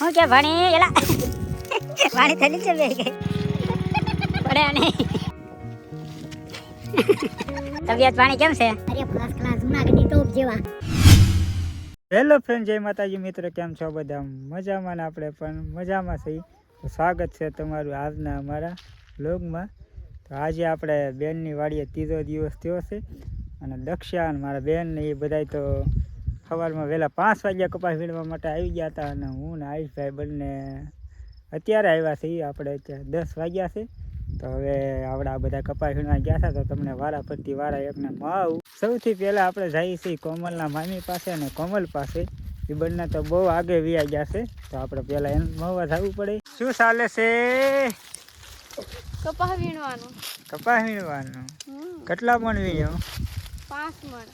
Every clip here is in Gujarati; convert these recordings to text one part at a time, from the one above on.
હું કે ભણી એલા પાણી થેલી છે બે ગઈ નહીં. તબિયત પાણી કેમ છે? અરે ફર્સ્ટ ક્લાસ જુનાગઢની ટોપ જેવા. હેલો ફ્રેન્ડ જય માતાજી. મિત્ર કેમ છો બધા? મજામાં ને આપણે પણ? મજામાં છીએ. તો સ્વાગત છે તમારું આજના અમારા બ્લોગમાં તો આજે આપણે બેનની વાડીએ ત્રીજો દિવસ થયો છે. અને દક્ષા અને મારા બેન ને એ બધાય તો સવારમાં વહેલા પાંચ વાગ્યા કપાસ વીણવા માટે આવી ગયા હતા અને હું ને આયુષભાઈ બંને અત્યારે આવ્યા છીએ. આપણે દસ વાગ્યા છે. તો હવે આપણે આ બધા કપાસ વીણવા ગયા હતા તો તમને વારા ફરતી વારા એકને માવ. સૌથી પહેલાં આપણે જઈએ છીએ કોમલના મામી પાસે અને કોમલ પાસે. એ બંને તો બહુ આગે વ્યા ગયા છે. તો આપણે પહેલાં એમ મળવા જવું પડે. શું ચાલે છે? કપાસ વીણવાનું. કપાસ વીણવાનું. કેટલા મણ વીણ્યો? પાંચ મણ.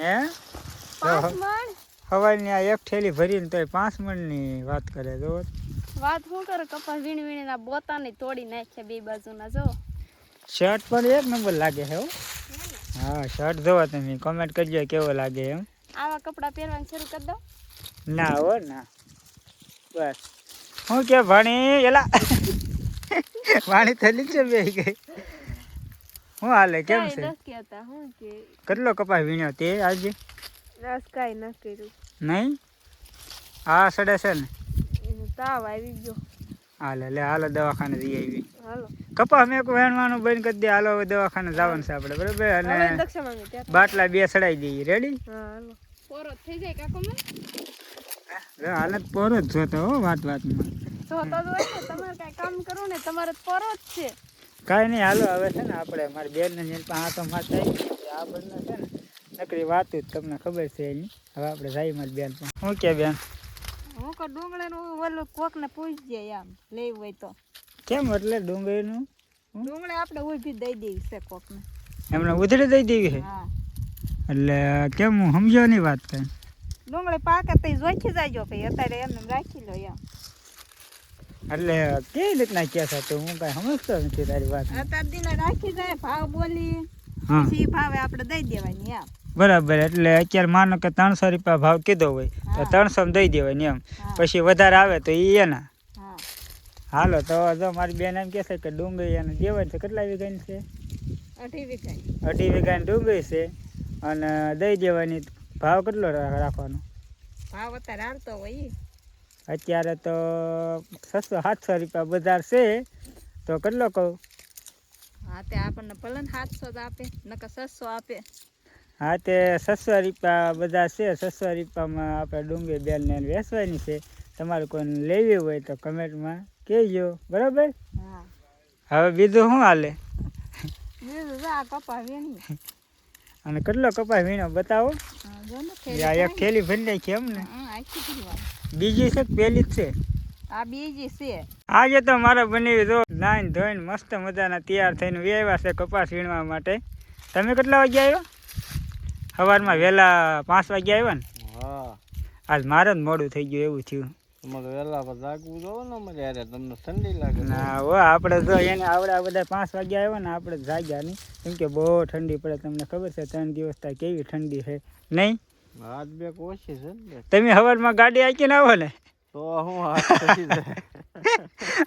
હે? તો આ એક થેલી ભરીને તોય પાંચ મણની વાત કરે જો વાત શું કરે? કપાસ વીણી વીણીના બોતાને તોડી નાખ્યા બે બાજુના જો શર્ટ પણ એક નંબર લાગે છે હા. શર્ટ જોવો તમે. કોમેન્ટ કરજો કેવો લાગે એમ. આવા કપડાં પહેરવાનું શરૂ કરી દો. ના હો ના. બસ. હું કે ભણી એલા. પાણી થેલી છે બે ગઈ. હું હાલે કેમ છે? કેટલો કપાસ વીણ્યો તે આજે? રસ કાંઈ ન કર્યું. નહીં? હા સડે છે ને. તાવ આવી ગયો. હાલે લે હાલો દવાખાને જઈ આવી હાલો. કપાસ મેં વેણવાનું બંધ કરી દે. હાલો હવે દવાખાને જવાનું છે આપણે બરાબર? અને બાટલા બે સડાઈ દઈએ. રેડી હા હાલો. પોરો થઈ જાય કાકો મેં? હાલત પોરો જ જોતો હો વાત વાતમાં. જો તો જ હોય ને તમારે કાંઈ કામ કરો ને તમારે પોરો જ છે. કાંઈ નહીં હાલો હવે છે ને આપણે મારી બેનને જેને પણ હાથો માથે આવી ગઈ આ બંને છે ને નકરી વાતું જ તમને ખબર છે એની. હવે આપણે જઈએ મારી બેન શું કે બેન? હું કે ડુંગળી નું ઓલું કોક ને પૂછ જાય આમ લેવું હોય તો. કેમ એટલે ડુંગળીનું? ડુંગળી આપણે ઊભી દઈ દેવી છે કોક ને એમને ઉધડી દઈ દેવી છે? એટલે કેમ હું સમજ્યો નહીં વાત કઈ? ડુંગળી પાકે તો જોખી જાયજો ભાઈ અત્યારે એમને રાખી લો એમ. એટલે કેવી રીતના કે છે તો? હું કઈ સમજતો નથી તારી વાત. અત્યારે દિને રાખી જાય ભાવ બોલી હા. પછી ભાવે આપણે દઈ દેવાની એમ. બરાબર એટલે અત્યારે માનો કે ત્રણસો રૂપિયા ભાવ કીધો હોય તો. ત્રણસો દઈ દેવાય ને એમ. પછી વધારે આવે તો એ એના. હાલો તો જો મારી બેન એમ કહેશે કે ડુંગળી એને દેવાય છે કેટલા વીઘાની છે? અઢી વીઘાઈ અઢી વીઘાની ડુંગળી છે અને દઈ દેવાની ભાવ કેટલો રાખવાનો? ભાવ અત્યારે હાલતો હોય. અત્યારે તો છસો સાતસો રૂપિયા બજાર છે તો કેટલો કહું? હા તે આપણને ભલે સાતસો જ આપે નકર છસો આપે. હા તે સસવા રીપા બધા છે. સસવા રૂપિયામાં આપણે ડુંગળી બેનને વેચવાની છે. તમારે કોઈને લેવી હોય તો કમેન્ટમાં કહેજો. બરાબર? હા. હવે બીજું શું હાલે? અને કેટલો કપાસ વીણો બતાવો? ને આ એક થેલી ભરી નાખી એમ ને. બીજી છે પેલી પહેલી જ છે? આ બીજી છે. આજે તો મારે બની જો. નાઈન ધોઈને મસ્ત મજાના તૈયાર થઈને આવ્યા છે કપાસ વીણવા માટે. તમે કેટલા વાગે આવ્યા? સવારમાં વહેલા પાંચ વાગ્યા આવ્યા ને? હા. આજ મારે જ મોડું થઈ ગયું એવું થયું. તમારે વહેલા પર જાગવું જોવો ને અમારે યારે તમને ઠંડી લાગે ના હો આપણે જો એને આવડે બધા પાંચ વાગ્યા આવ્યા ને આપણે જાગ્યા નહીં. કેમ કે બહુ ઠંડી પડે તમને ખબર છે ત્રણ દિવસ ત્યાં કેવી ઠંડી છે. નહીં? હાથ બે ઓછી છે તમે સવારમાં ગાડી આંકીને આવો ને. તો હું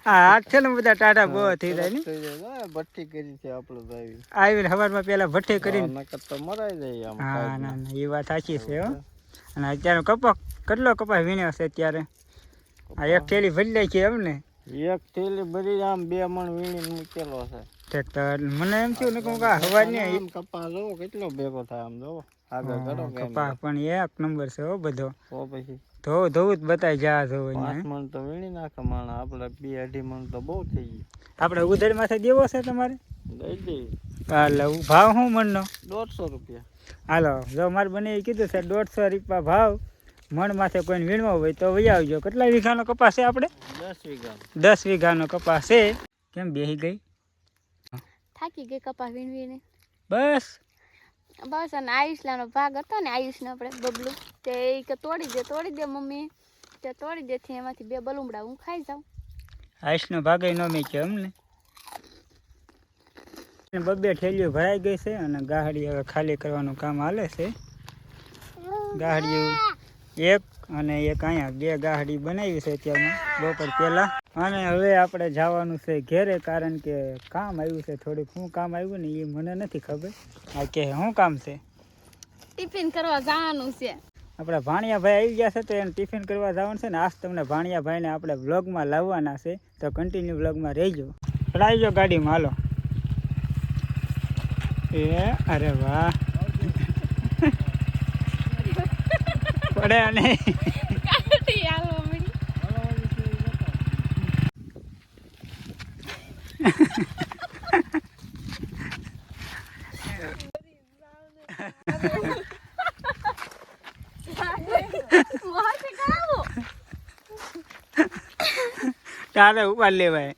આ છે ને બધા ટાટા બહુ થઈ જાય ને. હા, ભઠ્ઠી કરી છે આપણે ભાઈ. આવી આવીને સવારમાં પહેલાં ભઠ્ઠી કરીને. હા, નકર તો મરાઈ જાય આમ હા ના ના. ના એ વાત સાચી છે હો. અને અત્યારે કપા કેટલો કપાસ વીણ્યો છે અત્યારે? આ એક થેલી ભરી લે એમ ને એક થેલી ભરી આમ બે મણ વીણીને મૂકેલો છે. ટ્રેક્ટર. મને એમ થયું ને કે હવાની આમ કપા જોવો કેટલો ભેગો થાય આમ જોવો આગળ કરો કપા કપાસ પણ એક નંબર છે હો બધો. ઓ પછી. ધોવું ધોવું જ બતાવી જા ધોવું પાંચ મણ તો વીણી નાખે માણ આપણે બે અઢી મણ તો બહુ થઈ ગયું. આપણે ઉધડ માથે દેવો છે તમારે? દઈ દે. હાલો ભાવ શું મણનો? દોઢસો રૂપિયા. હાલો જો મારે બને એ કીધું છે દોઢસો રૂપિયા ભાવ. મણ માથે કોઈને વીણવો હોય તો વહી આવજો. કેટલા વીઘાનો કપાસ છે આપણે દસ વીઘા દસ વીઘાનો કપાસ છે. કેમ બેસી ગઈ? થાકી ગઈ કપાસ વીણવીને. બસ. બસ અને આયુષલાનો ભાગ હતો ને આયુષનો આપણે બબલું. તે એ કે તોડી દે તોડી દે મમ્મી. તે તોડી દેથી એમાંથી બે બલુમડા હું ખાઈ જાઉં. આયુષનો ભાગ ન મેક્યો એમ અમને બબ્બે ઠેલીઓ ભરાઈ ગઈ છે અને ગાહડી હવે ખાલી કરવાનું કામ હાલે છે. ગાહડીઓ એક અને એક અહીંયા બે ગાડી બનાવી છે અત્યારમાં બપોર પહેલાં. અને હવે આપણે જવાનું છે ઘેરે કારણ કે કામ આવ્યું છે થોડુંક. શું કામ આવ્યું ને એ મને નથી ખબર. આ કે શું કામ છે? ટિફિન કરવા જવાનું છે. આપણા ભાણિયાભાઈ આવી ગયા છે તો એને ટિફિન કરવા જવાનું છે ને આજ તમને ભાણિયાભાઈને આપણે વ્લોગમાં લાવવાના છે. તો કન્ટિન્યુ વ્લોગમાં રહીજો. ચડાવી જાઓ ગાડીમાં હાલો. એ અરે વાહ. પડ્યા કરાવો તારે ઉપાડ લેવાય.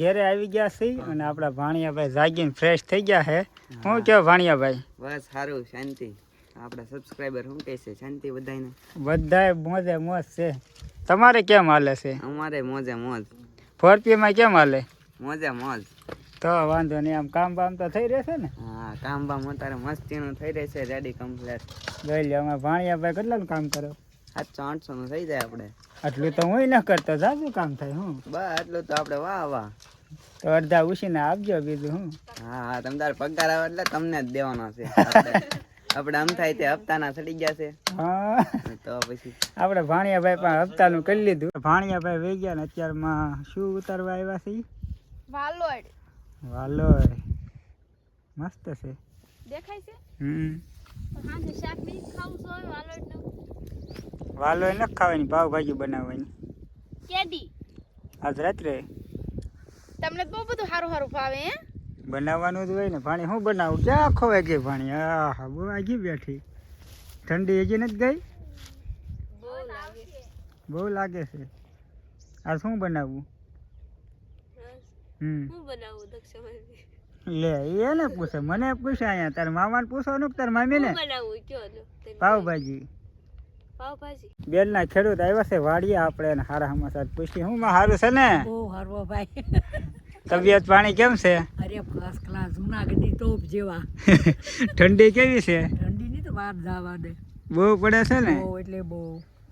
ઘેરે આવી ગયા છે અને આપણા ભાણિયાભાઈ જાગીને ફ્રેશ થઈ ગયા છે. હું કહો ભાણિયાભાઈ? બસ સારું શાંતિ. આપણા સબસ્ક્રાઈબર શું કહે છે? શાંતિ બધાને બધાય મોજે મોજ છે. તમારે કેમ હાલે છે? અમારે મોજે મોજ. ફોરપીમાં કેમ હાલે? મોજે મોજ. તો વાંધો નહીં આમ કામ બામ તો થઈ રહેશે ને? હા કામ બામ અત્યારે મસ્તીનું થઈ રહેશે રેડી કમ્પ્લેટ જોઈ લે અમે ભાણિયાભાઈ કેટલાનું કામ કરો સાતસો આઠસો નું થઈ જાય આપણે. આટલું તો હું ન કરતો જાજુ કામ થાય હું? બસ એટલું તો આપણે વાહ વાહ. તો અડધા ઉછીને આપજો બીજું હું. હા હા તમે તાર પગાર આવે એટલે તમને જ દેવાનો છે. આપણે આપણે આમ થાય તે હપ્તાના સડી ગયા છે. હા. તો પછી આપણે ભાણિયાભાઈ પણ હપ્તાનું કરી લીધું. ભાણિયાભાઈ વહી ગયા ને અત્યારમાં શું ઉતારવા આવ્યા છે વાલોડ. વાલોડ. મસ્ત છે. દેખાય છે? હમ. હાજે શાક બી ખાવું છો વાલોડનું વાલો ન ખાવાની પાવભાજી બનાવવાની. કેદી આજ રાત્રે? તમને બહુ બધું સારું સારું ભાવે હે? બનાવવાનું જ હોય ને પાણી શું બનાવું? ક્યાં આખો વાગે પાણી આ હા બહુ વાગી બેઠી. ઠંડી હજી નથી ગઈ? બહુ લાગે છે. આ શું બનાવવું હમ. લે એને પૂછે મને પૂછે અહીંયા. તારા મામાને પૂછવાનું તારા મામીને? પાવભાજી બેનના ખેડૂત આવ્યા છે વાડીએ આપણે એને હારા સમાચાર પૂછી હું માં હારું છે ને? બહુ હરવો ભાઈ. તબિયત પાણી કેમ છે? અરે ફર્સ્ટ ક્લાસ જુનાગઢની ટોપ જેવા. ઠંડી કેવી છે? ઠંડીની તો વાત જવા દે. બહુ પડે છે ને? બહુ એટલે બહુ.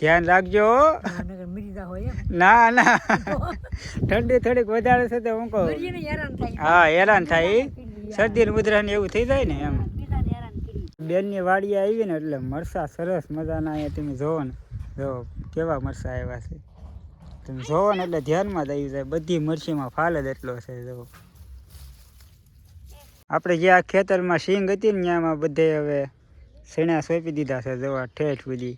ધ્યાન રાખજો ના ના. ઠંડી થોડીક વધારે છે તો હું કહું. મરીને હેરાન થાય. હા હેરાન થાય. શરદી ને ઉધરા ને એવું થઈ જાય ને એમ. બેનની વાડીએ આવી ને એટલે મરસા સરસ મજાના અહીંયા તમે જોવો ને. જો કેવા મરસા આવ્યા છે. તમે જોવો ને એટલે ધ્યાનમાં જ આવી જાય. બધી મરસીમાં ફાલ જ એટલો છે, જો. આપણે જે આ ખેતરમાં સિંગ હતી ને, ત્યાંમાં બધે હવે શેણા સોંપી દીધા છે જોવા ઠેઠ સુધી.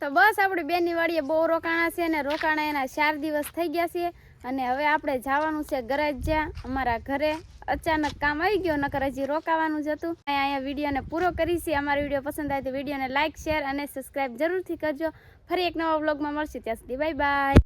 તો બસ આપણી બેનની વાડીએ બહુ રોકાણા છે અને રોકાણા એના ચાર દિવસ થઈ ગયા છે અને હવે આપણે જવાનું છે ઘરે જ્યાં, અમારા ઘરે. અચાનક કામ આવી ગયો, નકર હજી રોકાવાનું જ હતું. અહીંયા વિડીયોને પૂરો કરીશી અમારો વીડિયો પસંદ આવે તો વિડીયોને લાઇક શેર અને સબસ્ક્રાઈબ જરૂરથી કરજો. ફરી એક નવા વ્લોગમાં મળશે. ત્યાં સુધી બાય બાય